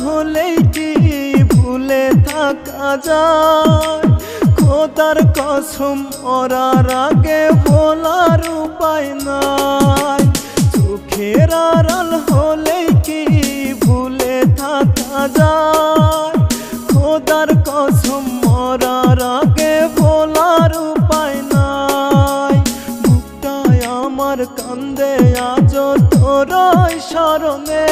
হলেই কি ভুলে থাকা যায়? খোদার কসম ওরার আগে ভোলার উপায় নাই। চোখের আড়াল হলেই কি ভুলে থাকা যায়? খোদার কসম ওরার আগে ভোলার উপায় নাই। মুক্তায় আমার কান্দে আজ তোরাই স্মরণে।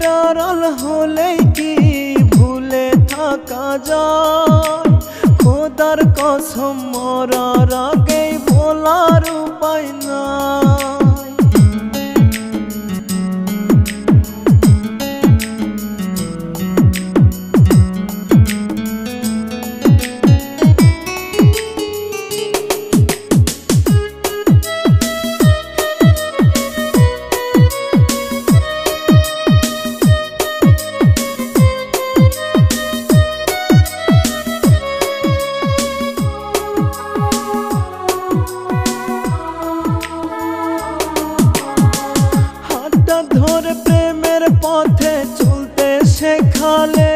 চোখের হলে কি ভুলে থাকা যায়? খোদার কসম মরার ধরে প্রেমের পথে চলতে শেখালে,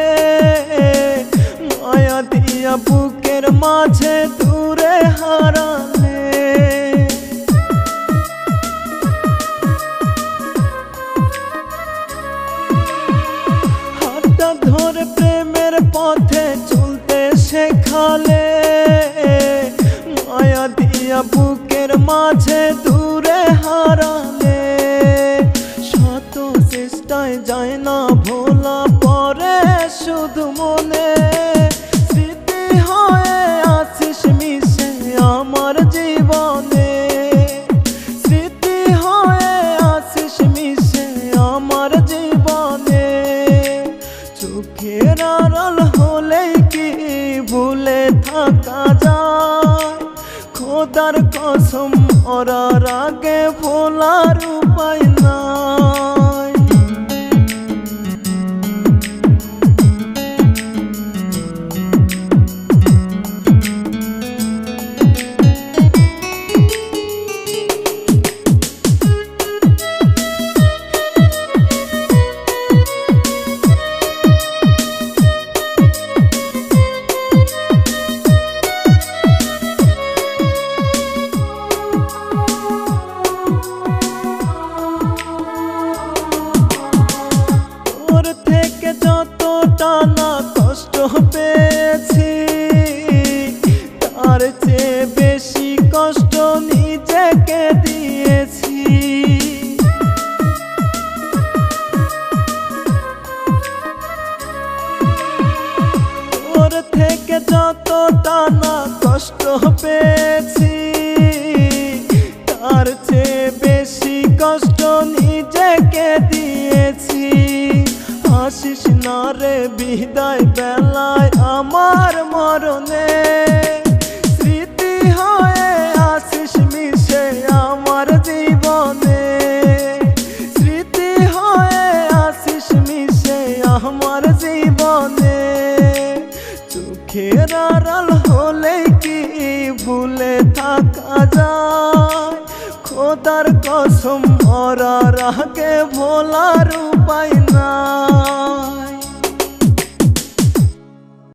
মায়া দিয়া বুকের মাঝে দূরে হারালে। হাতটা ধরে প্রেমের পথে চলতে শেখালে, মায়া দিয়া বুকের মাঝে দূরে হারালে। চোখের আড়াল হলে কি ভুলে থাকা যায়? খোদার কসম মরার আগে ভোলার উপায় নাই পেয়েছি তার চেয়ে বেশি কষ্ট নিজেকে দিয়েছি। তোর থেকে যতটা না কষ্ট পেয়েছি, তার চেয়ে বেশি কষ্ট নিজেকে দিয়েছি। হাসিস না রে, বিদায় বেলায় চোখের আড়াল হলে কি ভুলে থাকা যায়? খোদার কসম মরার আগে ভোলার উপায় না